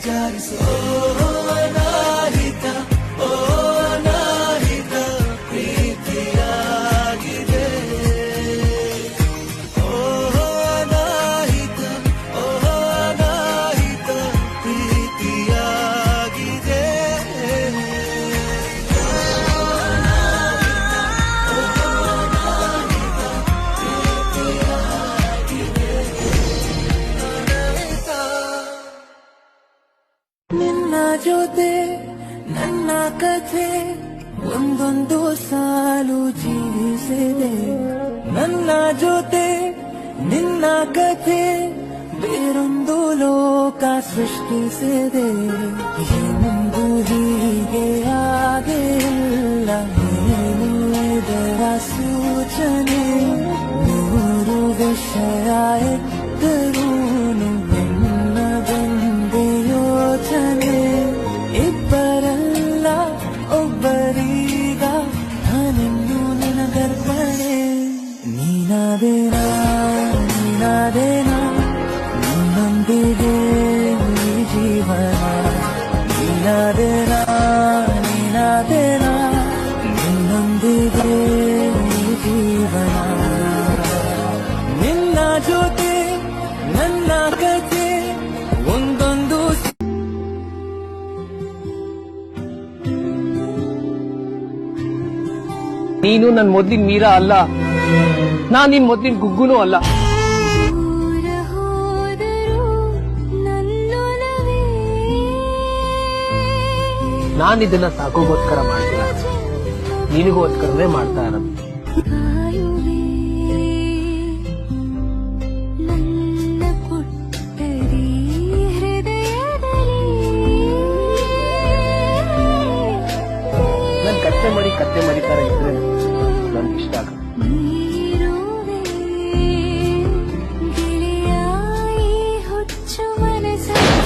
যার ಜೊತೆ ನನ್ನ ಕಥೆ ಒಂದೊಂದು ಸಾಲು ಜೀವಿಸಿದೆ. ನನ್ನ ಜೊತೆ ನಿನ್ನ ಕಥೆ ಬೇರೊಂದು ಲೋಕ ಸೃಷ್ಟಿಸಿದೆ. ಏನೆಂದು ಹೀಗೆ ಆಗಿಲ್ಲ ಏನು ಇದರ ಸೂಚನೆ? ನೂರು ವಿಷಯ ಎತ್ತರೂನು ನೀನಾದೇನಾ ನೀನಾದೇನಾ ನಿನ್ನೊಂದಿಗೆ ಈ ಜೀವನ ನೀನಾದೇನಾ ನೀನಾದೇನಾ ನಿನ್ನೊಂದಿಗೆ ಈ ಜೀವನ ನಿನ್ನ ಜೊತೆ ನನ್ನ ಕಥೆ, ಒಂದೊಂದು ನೀನು ನನ್ನ ಮೊದ್ಲಿನ ಮೀರಾ ಅಲ್ಲ. ನಾನ್ ನಿನ್ ಮೊದ್ಲಿನ ಗುಗ್ಗುನೂ ಅಲ್ಲ. ನಾನು ಇದನ್ನ ಸಾಕೋಗೋಸ್ಕರ ಮಾಡ್ತೀನಿ ನಿನಗೋಸ್ಕರನೇ ಮಾಡ್ತಾ ಇರೋದು. ನಾನು ಕತ್ತೆ ಮಾಡಿ ಕತ್ತೆ ಮಾಡಿ ತರ ಇದ್ರೆ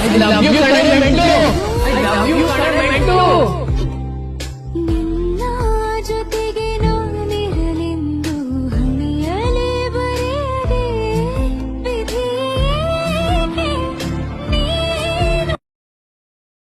I love you, ಕಣೆ, ಮೆಂಟ್ಲು. I love you,